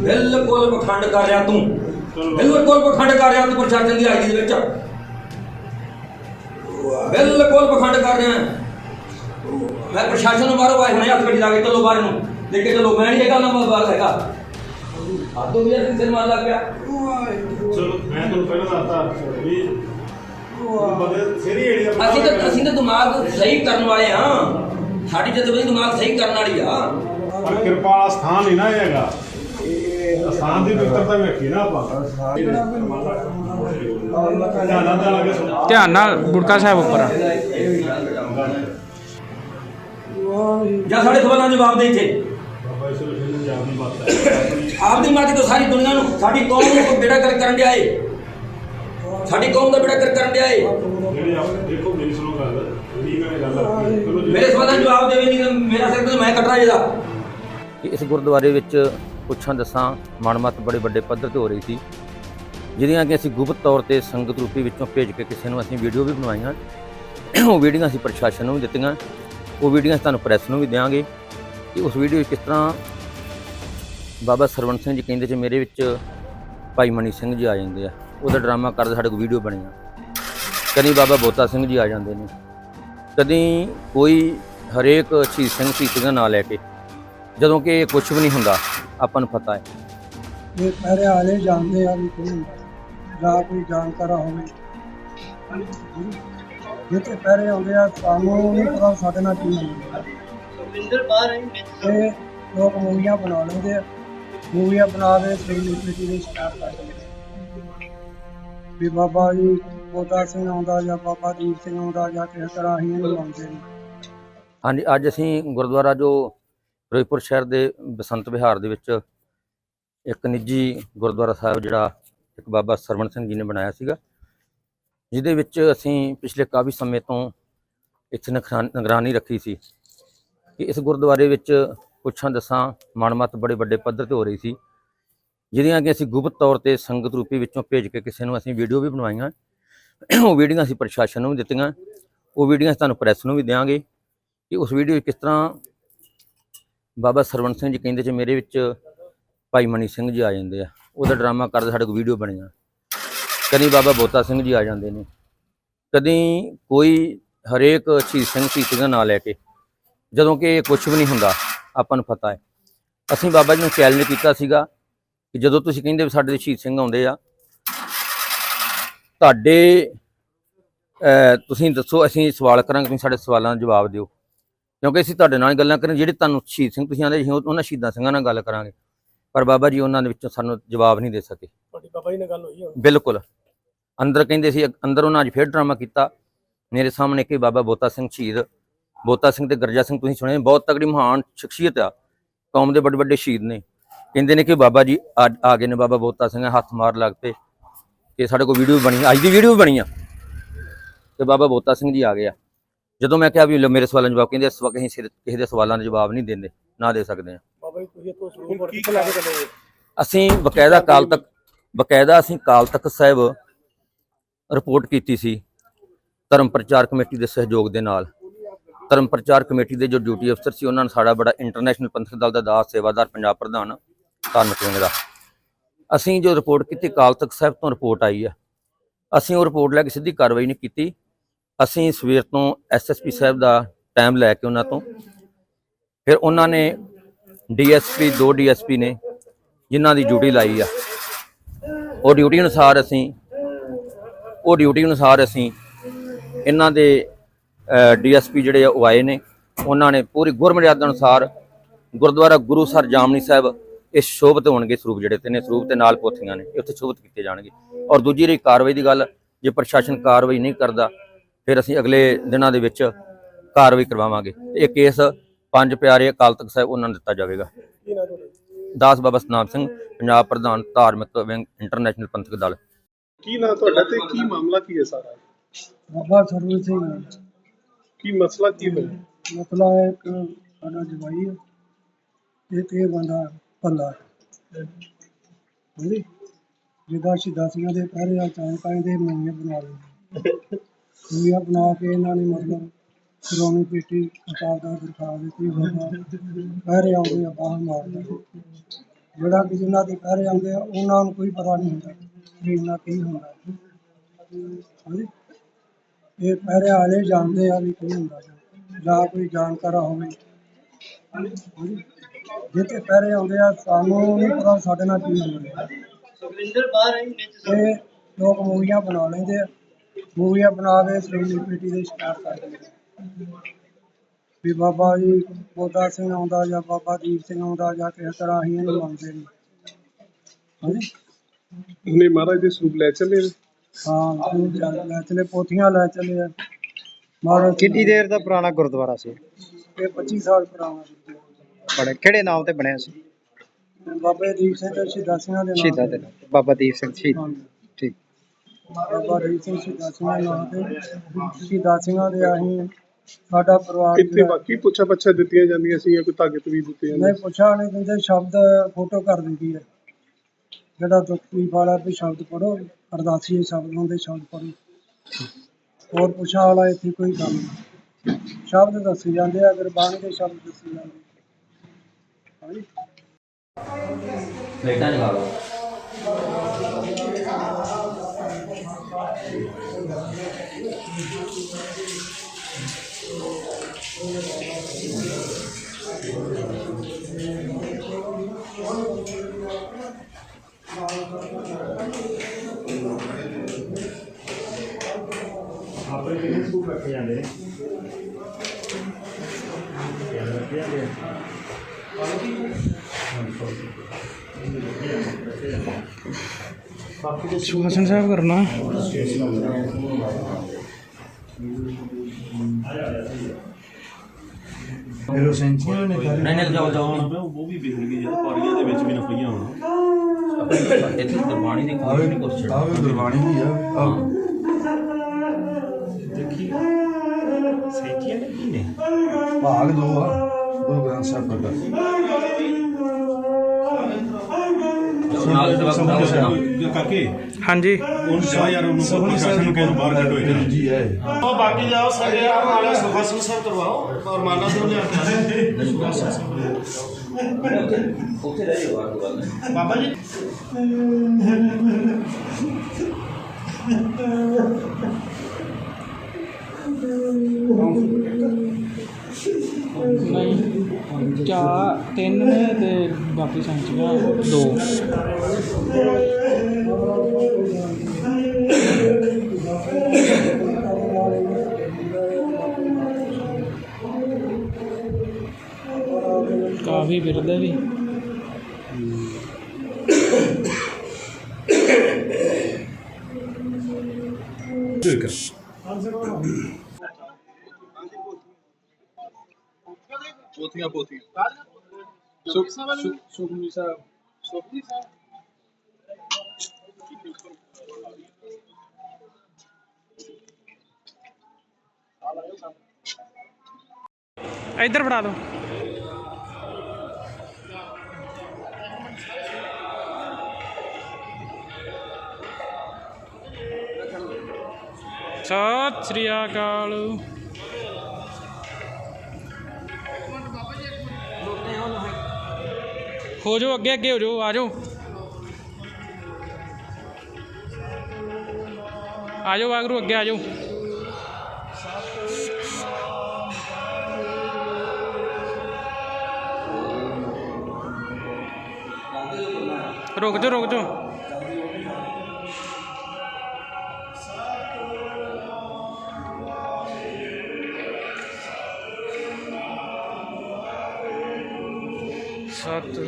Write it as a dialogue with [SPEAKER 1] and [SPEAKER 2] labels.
[SPEAKER 1] ਬਿਲਕੁਲ ਪਖੰਡ ਕਰ ਰਿਹਾ ਤੂੰ। ਬਿਲਕੁਲ ਪਖੰਡ ਕਰ ਰਿਹਾ ਤੂੰ ਪ੍ਰਸ਼ਾਸਨ ਦੀ ਹਾਜ਼ਰੀ ਦੇ ਵਿੱਚ। ਬਿਲਕੁਲ ਪਖੰਡ ਕਰ ਰਿਹਾ। ਮੈਂ ਪ੍ਰਸ਼ਾਸਨ ਨੂੰ ਬਾਹਰੋਂ ਆਏ ਹੁਣੇ ਹੱਥ ਗੱਡੀ ਲਾ ਕੇ ਚਲੋ ਬਾਹਰ ਨੂੰ। ਲੈ ਕੇ ਚਲੋ ਮੈਂ ਨਹੀਂ ਇਹ ਗੱਲ ਨਾ ਬਾਹਰ ਹੈਗਾ। ਆਦੋ ਵੀ ਯਾਰ ਸਿਰ ਮਾਰ ਲੱਗ ਪਿਆ।
[SPEAKER 2] ਚਲੋ ਮੈਂ ਤੁਹਾਨੂੰ ਪਹਿਲਾਂ ਦੱਸਤਾ ਵੀ
[SPEAKER 1] ਅਸੀਂ ਤਾਂ ਅਸੀਂ ਤਾਂ ਦਿਮਾਗ ਸਹੀ ਕਰਨ ਵਾਲੇ ਹਾਂ। ਸਾਡੀ ਜਦ ਦਿਮਾਗ ਸਹੀ ਕਰਨ ਵਾਲੀ ਆ।
[SPEAKER 2] ਪਰ ਕਿਰਪਾ ਸਥਾਨ ਨਹੀਂ ਨਾ ਹੈਗਾ। ਸਥਾਨ ਦੀ ਮਿੱਤਰਤਾ ਵੇਖੀ ਨਾ ਆਪਾਂ। ਧਿਆਨ ਨਾਲ ਲਾ ਕੇ ਸੁਣੋ
[SPEAKER 3] ਧਿਆਨ ਨਾਲ ਗੁਟਕਾ ਸਾਹਿਬ ਉੱਪਰ ਆ।
[SPEAKER 1] ਜਾਂ ਸਾਡੇ ਸਵਾਲਾਂ ਦੇ ਜਵਾਬ ਦੇ ਇੱਥੇ।
[SPEAKER 2] ਬਾਬਾ ਇਸ ਨੂੰ ਬਾਤ
[SPEAKER 1] ਆਪਦੀ ਮਾਤੀ ਤੋਂ ਸਾਰੀ ਦੁਨੀਆ ਨੂੰ ਸਾਡੀ ਕੌਮ ਨੂੰ ਬੇੜਾ ਕਰ ਕਰਨ ਡਿਆ ਏ। ਸਾਡੀ ਕੌਮ ਦਾ ਬੇੜਾ ਕਰ ਕਰਨ ਡਿਆ ਏ।
[SPEAKER 2] ਜਿਹੜੀ ਆਪ ਦੇਖੋ ਮੇਰੀ ਸੁਣੋ ਗੱਲ। ਜਿਹੜੀ ਮੈਂ ਗੱਲ ਆਖੀ। ਚਲੋ ਜੀ।
[SPEAKER 1] ਮੇਰੇ ਸਵਾਲਾਂ ਦੇ ਜਵਾਬ ਦੇਵੇ ਨਹੀਂ ਮੇਰਾ ਸਿਰ ਤੇ ਮੈਂ ਕੱਟਣਾ ਇਹਦਾ।
[SPEAKER 4] ਕਿ ਇਸ ਗੁਰਦੁਆਰੇ ਵਿੱਚ ਪੁੱਛਾਂ ਦੱਸਾਂ, ਮਨਮਤ ਬੜੇ ਵੱਡੇ ਪੱਧਰ ਤੇ ਹੋ ਰਹੀ ਸੀ, ਜਿਹਦੀਆਂ ਕਿ ਅਸੀਂ ਗੁਪਤ ਤੌਰ ਤੇ ਸੰਗਤ ਰੂਪੀ ਵਿੱਚੋਂ ਭੇਜ ਕੇ ਕਿਸੇ ਨੂੰ ਅਸੀਂ ਵੀਡੀਓ ਵੀ ਬਣਵਾਈਆਂ। ਉਹ ਵੀਡੀਓ ਅਸੀਂ ਪ੍ਰਸ਼ਾਸਨ ਨੂੰ ਵੀ ਦਿੱਤੀਆਂ, ਉਹ ਵੀਡੀਓ ਤੁਹਾਨੂੰ ਪ੍ਰੈਸ ਨੂੰ ਵੀ ਦਿਆਂਗੇ। ਕਿ ਉਸ ਵੀਡੀਓ ਵਿੱਚ ਕਿਸ ਤਰ੍ਹਾਂ ਬਾਬਾ ਸਰਵਣ ਸਿੰਘ ਜੀ ਕਹਿੰਦੇ ਸੀ, ਮੇਰੇ ਵਿੱਚ ਭਾਈ ਮਨੀ ਸਿੰਘ ਜੀ ਆ ਜਾਂਦੇ ਆ, ਉਹਦਾ ਡਰਾਮਾ ਕਰਦੇ ਸਾਡੇ ਕੋਲ ਵੀਡੀਓ ਬਣੀਆਂ। ਕਦੀ ਬਾਬਾ ਬੋਤਾ ਸਿੰਘ ਜੀ ਆ ਜਾਂਦੇ ਨੇ, ਕਦੀ ਕੋਈ ਹਰੇਕ ਸ਼ਹੀਦ ਸਿੰਘ ਸ਼ਹੀਦ ਦਾ ਨਾਂ ਲੈ ਕੇ, ਜਦੋਂ ਕਿ ਕੁਝ ਵੀ ਨਹੀਂ ਹੁੰਦਾ। ਆਪਾਂ ਨੂੰ ਪਤਾ ਹੈ।
[SPEAKER 5] ਇਹ ਪਹਿਰੇ ਵਾਲੇ ਜਾਣਦੇ ਆ ਵੀ ਕੋਈ ਜਾਂ ਕੋਈ ਜਾਣਕਾਰਾ ਹੋਵੇ। ਜਿੱਥੇ ਪਹਿਰੇ ਆਉਂਦੇ ਆ ਸਾਨੂੰ ਨਹੀਂ ਪਤਾ ਸਾਡੇ ਨਾਲ ਕੀ ਹੁੰਦਾ ਤੇ ਲੋਕ ਮੂਵੀਆਂ ਬਣਾ ਲੈਂਦੇ ਆ। ਮੂਵੀਆਂ ਬਣਾ ਕੇ ਸੈਲੀਬ੍ਰਿਟੀ ਦੇ ਸਟਾਰ ਕਰ ਦਿੰਦੇ। ਵੀ ਬਾਬਾ ਜੀ ਬੋਦਾ ਸਿੰਘ ਆਉਂਦਾ ਜਾਂ ਬਾਬਾ ਦੀਪ ਸਿੰਘ ਆਉਂਦਾ ਜਾਂ ਕਿਸੇ ਤਰ੍ਹਾਂ ਅਸੀਂ ਇਹਨੂੰ ਆਉਂਦੇ ਨੇ।
[SPEAKER 4] ਹਾਂਜੀ ਅੱਜ ਅਸੀਂ ਗੁਰਦੁਆਰਾ ਜੋ ਫਿਰੋਜ਼ਪੁਰ ਸ਼ਹਿਰ ਦੇ ਬਸੰਤ ਵਿਹਾਰ ਦੇ ਵਿੱਚ ਇੱਕ ਨਿੱਜੀ ਗੁਰਦੁਆਰਾ ਸਾਹਿਬ ਜਿਹੜਾ ਇੱਕ ਬਾਬਾ ਸਰਵਣ ਸਿੰਘ ਜੀ ਨੇ ਬਣਾਇਆ ਸੀਗਾ, ਜਿਹਦੇ ਵਿੱਚ ਅਸੀਂ ਪਿਛਲੇ ਕਾਫੀ ਸਮੇਂ ਤੋਂ ਇੱਥੇ ਨਿਗਰਾਨ- ਨਿਗਰਾਨੀ ਰੱਖੀ ਸੀ ਕਿ ਇਸ ਗੁਰਦੁਆਰੇ ਵਿੱਚ ਪੁੱਛਾਂ ਦੱਸਾਂ ਮਨਮਤ ਬੜੇ ਵੱਡੇ ਪੱਧਰ ਤੇ ਹੋ ਰਹੀ ਸੀ, ਜਿਹਦੀਆਂ ਕਿ ਅਸੀਂ ਗੁਪਤ ਤੌਰ ਤੇ ਸੰਗਤ ਰੂਪੀ ਵਿੱਚੋਂ ਭੇਜ ਕੇ ਕਿਸੇ ਨੂੰ ਅਸੀਂ ਵੀਡੀਓ ਵੀ ਬਣਵਾਈਆਂ, ਉਹ ਵੀਡੀਓ ਅਸੀਂ ਪ੍ਰਸ਼ਾਸਨ ਨੂੰ ਵੀ ਦਿੱਤੀਆਂ, ਉਹ ਵੀਡੀਓ ਤੁਹਾਨੂੰ ਪ੍ਰੈਸ ਨੂੰ ਵੀ ਦਿਆਂਗੇ ਕਿ ਉਸ ਵੀਡੀਓ ਕਿਸ ਤਰ੍ਹਾਂ ਬਾਬਾ ਸਰਵਣ ਸਿੰਘ ਜੀ ਕਹਿੰਦੇ ਸੀ ਮੇਰੇ ਵਿੱਚ ਭਾਈ ਮਨੀ ਸਿੰਘ ਜੀ ਆ ਜਾਂਦੇ ਆ। ਉਹਦਾ ਡਰਾਮਾ ਕਰਦੇ ਸਾਡੇ ਕੋਲ ਵੀਡੀਓ ਬਣੀਆਂ ਕਦੀ ਬਾਬਾ ਬੋਤਾ ਸਿੰਘ ਜੀ ਆ ਜਾਂਦੇ ਨੇ। ਕਦੀ ਕੋਈ ਹਰੇਕ ਸ਼ਹੀਦ ਸਿੰਘ ਸ਼ਹੀਦ ਦਾ ਨਾਂ ਲੈ ਕੇ, ਜਦੋਂ ਕਿ ਕੁਝ ਵੀ ਨਹੀਂ ਹੁੰਦਾ, ਆਪਾਂ ਨੂੰ ਪਤਾ ਹੈ। ਅਸੀਂ ਬਾਬਾ ਜੀ ਨੂੰ ਚੈਲੰਜ ਕੀਤਾ ਸੀਗਾ ਕਿ ਜਦੋਂ ਤੁਸੀਂ ਕਹਿੰਦੇ ਵੀ ਸਾਡੇ ਸ਼ਹੀਦ ਸਿੰਘ ਆਉਂਦੇ ਆ, ਤੁਹਾਡੇ ਤੁਸੀਂ ਦੱਸੋ, ਅਸੀਂ ਸਵਾਲ ਕਰਾਂਗੇ, ਤੁਸੀਂ ਸਾਡੇ ਸਵਾਲਾਂ ਦਾ ਜਵਾਬ ਦਿਓ। ਕਿਉਂਕਿ ਅਸੀਂ ਤੁਹਾਡੇ ਨਾਲ ਗੱਲਾਂ ਕਰਾਂ ਜਿਹੜੇ ਤੁਹਾਨੂੰ ਸ਼ਹੀਦ ਸਿੰਘ ਤੁਸੀਂ ਆਂਦੇ ਉਹਨਾਂ ਸ਼ਹੀਦਾਂ ਸਿੰਘਾਂ ਨਾਲ ਗੱਲ ਕਰਾਂਗੇ। ਪਰ ਬਾਬਾ ਜੀ ਉਹਨਾਂ ਦੇ ਵਿੱਚੋਂ ਸਾਨੂੰ ਜਵਾਬ ਨਹੀਂ ਦੇ ਸਕੇ।
[SPEAKER 5] ਤੁਹਾਡੀ ਬਾਬਾ ਜੀ ਨਾਲ ਗੱਲ ਹੋਈ
[SPEAKER 4] ਬਿਲਕੁਲ। ਅੰਦਰ ਕਹਿੰਦੇ ਸੀ ਅੰਦਰ ਉਹਨਾਂ ਅੱਜ ਫੇਰ ਡਰਾਮਾ ਕੀਤਾ। ਮੇਰੇ ਸਾਹਮਣੇ ਕਿ ਬਾਬਾ ਬੋਤਾ ਸਿੰਘ ਸ਼ਹੀਦ ਬੋਤਾ ਸਿੰਘ ਤੇ ਗਰਜਾ ਸਿੰਘ ਤੁਸੀਂ ਸੁਣਿਆ ਬਹੁਤ ਤਗੜੀ ਮਹਾਨ ਸ਼ਖਸੀਅਤ ਆ। ਕੌਮ ਦੇ ਵੱਡੇ ਵੱਡੇ ਸ਼ਹੀਦ ਨੇ। ਕਹਿੰਦੇ ਨੇ ਕਿ ਬਾਬਾ ਜੀ ਆ ਗਏ ਨੇ ਬਾਬਾ ਬੋਤਾ ਸਿੰਘ ਹੱਥ ਮਾਰ ਲੱਗ ਪਏ। ਕਿ ਸਾਡੇ ਕੋਲ ਵੀਡੀਓ ਬਣੀ ਅੱਜ ਦੀ ਵੀਡੀਓ ਬਣੀ ਆ। ਤੇ ਬਾਬਾ ਬੋਤਾ ਸਿੰਘ ਜੀ ਆ ਗਏ ਆ। ਜਦੋਂ ਮੈਂ ਕਿਹਾ ਵੀ ਲਓ ਮੇਰੇ ਸਵਾਲਾਂ ਦੇ ਜਵਾਬ ਕਹਿੰਦੇ ਇਸ ਵਕਤ ਅਸੀਂ ਸਿਰ- ਕਿਸੇ ਦੇ ਸਵਾਲਾਂ ਦੇ ਜਵਾਬ ਨਹੀਂ ਦਿੰਦੇ ਨਾ ਦੇ ਸਕਦੇ ਆ
[SPEAKER 5] ਬਾਬਾ ਜੀ ਤੁਸੀਂ ਇੱਥੋਂ ਸੁਪਰੀਮ ਕਿੱਥੇ ਲੈ ਕੇ ਚੱਲੇ
[SPEAKER 4] ਅਸੀਂ ਬਕਾਇਦਾ ਕਾਲ ਤੱਕ ਬਕਾਇਦਾ ਅਸੀਂ ਕਾਲ ਤੱਕ ਸਾਹਿਬ ਰਿਪੋਰਟ ਕੀਤੀ ਸੀ ਧਰਮ ਪ੍ਰਚਾਰ ਕਮੇਟੀ ਦੇ ਸਹਿਯੋਗ ਦੇ ਨਾਲ। ਧਰਮ ਪ੍ਰਚਾਰ ਕਮੇਟੀ ਦੇ ਜੋ ਡਿਊਟੀ ਅਫਸਰ ਸੀ ਉਹਨਾਂ ਨੇ ਸਾਡਾ ਬੜਾ ਇੰਟਰਨੈਸ਼ਨਲ ਪੰਥਕ ਦਲ ਦਾ ਦਾਸ ਸੇਵਾਦਾਰ ਪੰਜਾਬ ਪ੍ਰਧਾਨ ਧਾਰਮਿਕ ਵਿੰਗ ਦਾ। ਅਸੀਂ ਜੋ ਰਿਪੋਰਟ ਕੀਤੀ ਕਾਲ ਤੱਕ ਸਾਹਿਬ ਤੋਂ ਰਿਪੋਰਟ ਆਈ ਆ। ਅਸੀਂ ਉਹ ਰਿਪੋਰਟ ਲੈ ਕੇ ਸਿੱਧੀ ਕਾਰਵਾਈ ਨਹੀਂ ਕੀਤੀ। ਅਸੀਂ ਸਵੇਰ ਤੋਂ ਐਸਐਸਪੀ ਸਾਹਿਬ ਦਾ ਟਾਈਮ ਲੈ ਕੇ ਉਹਨਾਂ ਤੋਂ ਫਿਰ ਉਹਨਾਂ ਨੇ ਡੀਐਸਪੀ ਦੋ ਡੀਐਸਪੀ ਨੇ ਜਿਨ੍ਹਾਂ ਦੀ ਡਿਊਟੀ ਲਾਈ ਆ। ਉਹ ਡਿਊਟੀ ਅਨੁਸਾਰ ਅਸੀਂ, ਉਹ ਡਿਊਟੀ ਅਨੁਸਾਰ ਅਸੀਂ ਇਹਨਾਂ ਦੇ ਡੀਐਸਪੀ ਜਿਹੜੇ ਆ ਉਹ ਆਏ ਨੇ। ਉਹਨਾਂ ਨੇ ਪੂਰੀ ਗੁਰਮਰਿਆਦਾ ਅਨੁਸਾਰ ਗੁਰਦੁਆਰਾ ਗੁਰੂ ਸਰ ਜਾਮਨੀ ਸਾਹਿਬ ਇਹ ਸ਼ੋਭਤ ਹੋਣਗੇ ਸਰੂਪ ਜਿਹੜੇ ਤੇ ਨੇ, ਸਰੂਪ ਤੇ ਨਾਲ ਪੋਥੀਆਂ ਨੇ ਉੱਥੇ ਸ਼ੋਭਤ ਕੀਤੇ ਜਾਣਗੇ। ਔਰ ਦੂਜੀ ਰਹੀ ਕਾਰਵਾਈ ਦੀ ਗੱਲ, ਜੇ ਪ੍ਰਸ਼ਾਸਨ ਕਾਰਵਾਈ ਨਹੀਂ ਕਰਦਾ ਫਿਰ ਅਸੀਂ ਅਗਲੇ ਦਿਨਾਂ ਦੇ ਵਿੱਚ ਕਾਰਵਾਈ ਕਰਵਾਵਾਂਗੇ। ਤੇ ਇਹ ਕੇਸ ਪੰਜ ਪਿਆਰੇ ਅਕਾਲ ਤਖਤ ਸਾਹਿਬ ਉਹਨਾਂ ਨੂੰ ਦਿੱਤਾ ਜਾਵੇਗਾ। ਦਾਸ ਬਾਬਾ ਸਤਨਾਮ ਸਿੰਘ ਪੰਜਾਬ ਪ੍ਰਧਾਨ ਧਾਰਮਿਕ ਵਿੰਗ ਇੰਟਰਨੈਸ਼ਨਲ ਪੰਥਕ ਦਲ।
[SPEAKER 6] ਕੀ ਨਾਂ ਤੁਹਾਡਾ ਤੇ ਕੀ ਮਾਮਲਾ ਕੀ ਹੈ ਸਾਰਾ?
[SPEAKER 5] ਬਾਬਾ ਸਰਵਨ ਸਿੰਘ।
[SPEAKER 6] ਕੀ ਮਸਲਾ ਕੀ ਹੋਇਆ?
[SPEAKER 5] ਮਸਲਾ ਹੈ ਇੱਕ ਸਾਡਾ ਜਵਾਈ ਹੈ। ਇਹ ਬੰਦਾ ਭੱਲਾ ਹੈ। ਹਾਂਜੀ। ਸਿੰਘਾਂ ਦੇ ਪਹਿਰੇ ਆ ਚਾਂ ਕਾਇਦੇ ਮੂਵੀਆਂ ਬਣਾ ਲਈ ਮੂਵੀਆਂ ਬਣਾ ਕੇ ਇਹਨਾਂ ਨੇ ਮਤਲਬ ਸ਼੍ਰੋਮਣੀ ਪੇਟੀ ਅਕਾਲ ਦਾ ਦਰਖਾਸਤ ਦਿੱਤੀ ਬਾਬਾ ਪਹਿਰੇ ਆਉਂਦੇ ਆ ਬਾਹਰ ਮਾਰਦਾ ਜਿਹੜਾ ਕਿ ਜਿਨ੍ਹਾਂ ਦੇ ਪਹਿਰੇ ਆਉਂਦੇ ਆ ਉਹਨਾਂ ਨੂੰ ਕੋਈ ਪਤਾ ਨਹੀਂ ਹੁੰਦਾ ਵੀ ਇਹਨਾਂ ਕੀ ਹੁੰਦਾ। ਹਾਂਜੀ। ਇਹ ਪਹਿਰੇ ਵਾਲੇ ਜਾਣਦੇ ਆ ਵੀ ਕੀ ਹੁੰਦਾ ਜਾਂ- ਕੋਈ ਜਾਣਕਾਰਾ ਹੋਵੇ। ਜਿੱਥੇ ਪਹਿਰੇ ਆਉਂਦੇ ਆ ਸਾਨੂੰ ਨਹੀਂ ਪਤਾ ਸਾਡੇ ਨਾਲ ਕੀ ਹੁੰਦਾ ਇਹ ਲੋਕ ਮੂਵੀਆਂ ਬਣਾ ਲੈਂਦੇ ਆ। ਮੂਵੀਆਂ ਬਣਾ ਕੇ ਸੈਲੀਬ੍ਰਿਟੀ ਦੇ ਸ਼ਿਕਾਰ ਕਰਦੇ ਆ। ਵੀ ਬਾਬਾ ਜੀ ਬੋਦਾ ਸਿੰਘ ਆਉਂਦਾ ਜਾਂ ਬਾਬਾ ਦੀਪ ਸਿੰਘ ਆਉਂਦਾ ਜਾਂ ਕਿਸੇ ਤਰ੍ਹਾਂ ਹੀ ਇਹਨੂੰ ਮੰਨਦੇ ਨੇ ਹਾਂਜੀ?
[SPEAKER 6] ਉਹਨੇ ਮਹਾਰਾਜ ਦੇ ਸਰੂਪ ਲੈ ਚੱਲੇ ਨੇ
[SPEAKER 5] ਹਾਂ ਤੂੰ ਚੱਲ ਲੈ ਚਲੇ ਪੋਥੀਆਂ ਲੈ ਚਲੇ ਆ। ਮਹਾਰਾਜ
[SPEAKER 7] ਕਿੰਨੀ ਦੇਰ ਦਾ ਪੁਰਾਣਾ ਗੁਰਦੁਆਰਾ ਸੀ?
[SPEAKER 5] ਇਹ 25 ਸਾਲ ਪੁਰਾਣਾ ਗੁਰਦੁਆਰਾ।
[SPEAKER 7] ਬੜੇ ਕਿਹੜੇ ਨਾਮ ਤੇ ਬਣਿਆ ਸੀ?
[SPEAKER 5] ਬਾਬੇ ਦੀਪ ਸਿੰਘ ਤੇ ਸ਼ਹੀਦਾਂ ਸਿੰਘਾਂ ਦੇ ਨਾਮ
[SPEAKER 7] ਸ਼ਹੀਦਾਂ ਦੇ ਨਾਮ ਤੇ। ਬਾਬਾ ਦੀਪ ਸਿੰਘ ਸ਼ਹੀਦ।
[SPEAKER 5] ਹਾਂਜੀ। ਬਾਬਾ ਦੀਪ ਸਿੰਘ ਸ਼ਹੀਦਾਂ ਸਿੰਘਾਂ ਨਾਮ ਤੇ ਸ਼ਹੀਦਾਂ ਸਿੰਘਾਂ ਦੇ ਅਸੀਂ ਸਾਡਾ ਪਰਿਵਾਰ
[SPEAKER 6] ਇੱਥੇ
[SPEAKER 5] ਜਿਹੜਾ-
[SPEAKER 6] ਬਾਕੀ ਪੁੱਛਾ ਪੱਛਾ ਦਿੱਤੀਆਂ ਜਾਂਦੀਆਂ ਸੀ ਜਾਂ ਕੋਈ ਤਾਕਤ ਵੀ ਦਿੱਤੇ ਜਾਂਦੇ
[SPEAKER 5] ਨਹੀਂ ਪੁੱਛਾ ਨਹੀਂ ਦਿੰਦੇ ਸ਼ਬਦ ਫੋਟੋ ਕਰ ਦਿੰਦੀ ਹੈ। ਜਿਹੜਾ ਦੁੱਖ ਤਕਲੀਫ ਵਾਲਾ ਵੀ ਸ਼ਬਦ ਪੜੋ ਅਰਦਾਸੀ ਸ਼ਬਦ ਹੁੰਦੇ ਸ਼ਬਦ ਪੜੋ ਹੋਰ ਪੁੱਛਾ ਵਾਲਾ ਇੱਥੇ ਕੋਈ ਕੰਮ ਨਹੀਂ। ਸ਼ਬਦ ਦੱਸੇ ਜਾਂਦੇ ਆ ਗੁਰਬਾਣੀ ਦੇ ਸ਼ਬਦ ਦੱਸੇ ਜਾਂਦੇ ਹਾਂਜੀ।
[SPEAKER 4] ਪਲੇਟਾਂ ਨਿਕਾਲੋ
[SPEAKER 2] ਆਪਣੇ ਕਿੰਨੇ ਸਕੂਲ ਰੱਖੇ ਜਾਂਦੇ ਨੇ? ਕਿਆ ਰੱਖੇ ਜਾਂਦੇ ਆ?
[SPEAKER 3] ਸੁਖਾਸਨ ਸਾਹਿਬ ਕਰਨਾ।
[SPEAKER 4] ਨਹੀਂ ਨਹੀਂ ਜਾਓ ਜਾਓ।
[SPEAKER 2] ਉਹ ਵੀ ਵਿਖਣਗੇ ਯਾਰ ਪਾਰੀਆਂ ਦੇ ਵਿੱਚ ਵੀ ਨਾ ਪਈਆਂ ਹੋਣ।
[SPEAKER 4] ਇੱਥੇ ਗੁਰਬਾਣੀ ਦੀ ਕੋਈ ਨਹੀਂ ਕੁਛ ਛੱਡਣਾ।
[SPEAKER 8] ਆਵੇ ਗੁਰਬਾਣੀ ਵੀ ਆ।
[SPEAKER 2] ਦੇਖੀ ਸੇਕੀਆਂ ਨੇ ਕੀ ਨੇ?
[SPEAKER 8] ਭਾਗ ਦੋ ਆ ਗੁਰੂ ਗ੍ਰੰਥ ਸਾਹਿਬ ਦਾ
[SPEAKER 4] ਨਾਲ ਸੇਵਾ ਕਰਾਓ
[SPEAKER 2] ਕਾਕੇ।
[SPEAKER 3] ਹਾਂਜੀ।
[SPEAKER 2] ਉਹਨੂੰ ਚਾਹ ਯਾਰ ਉਹਨੂੰ ਪ੍ਰਸ਼ਾਸਨ ਨੂੰ ਕਹਿ ਬਾਹਰ ਕੱਢੋ ਇਹਨਾਂ। ਨੂੰ
[SPEAKER 8] ਜੀ ਹੈ
[SPEAKER 2] ਉਹ ਬਾਕੀ ਜਾਓ ਸਾਡੇ ਵਾਲੇ ਸੁਖਾਸਨ ਸਾਹਿਬ ਕਰਵਾਓ ਔਰ ਮਾਲਾ ਸਾਹਿਬ ਲਿਆ ਕੇ
[SPEAKER 4] ਉੱਥੇ ਰਹਿ ਜਾਓ ਆਹ ਕੋਈ ਗੱਲ ਨਹੀਂ
[SPEAKER 2] ਬਾਬਾ ਜੀ।
[SPEAKER 3] ਨਹੀਂ। ਚਾਰ ਤਿੰਨ ਨੇ ਅਤੇ ਬਾਕੀ ਸੰਚੀਆਂ ਦੋ ਕਾਫੀ ਫਿਰਦੇ ਵੀ।
[SPEAKER 6] ਪੋਥੀਆਂ ਪੋਥੀਆਂ। ਸੁਖ ਸੁਖਮਨੀ ਸਾਹਿਬ ਸੁਖਮਨੀ ਸਾਹਿਬ।
[SPEAKER 3] ਇੱਧਰ ਫੜਾ ਦਿਓ ਸਤਿ ਸ੍ਰੀ ਅਕਾਲ। ਹੋ ਜਾਓ ਅੱਗੇ ਅੱਗੇ ਹੋ ਜਾਓ, ਆ ਜਾਓ। ਆ ਜਾਓ ਵਾਗਰੂ ਅੱਗੇ ਆ ਜਾਓ। ਰੁਕ ਜਾਓ ਰੁਕ ਜਾਓ। ਸਤ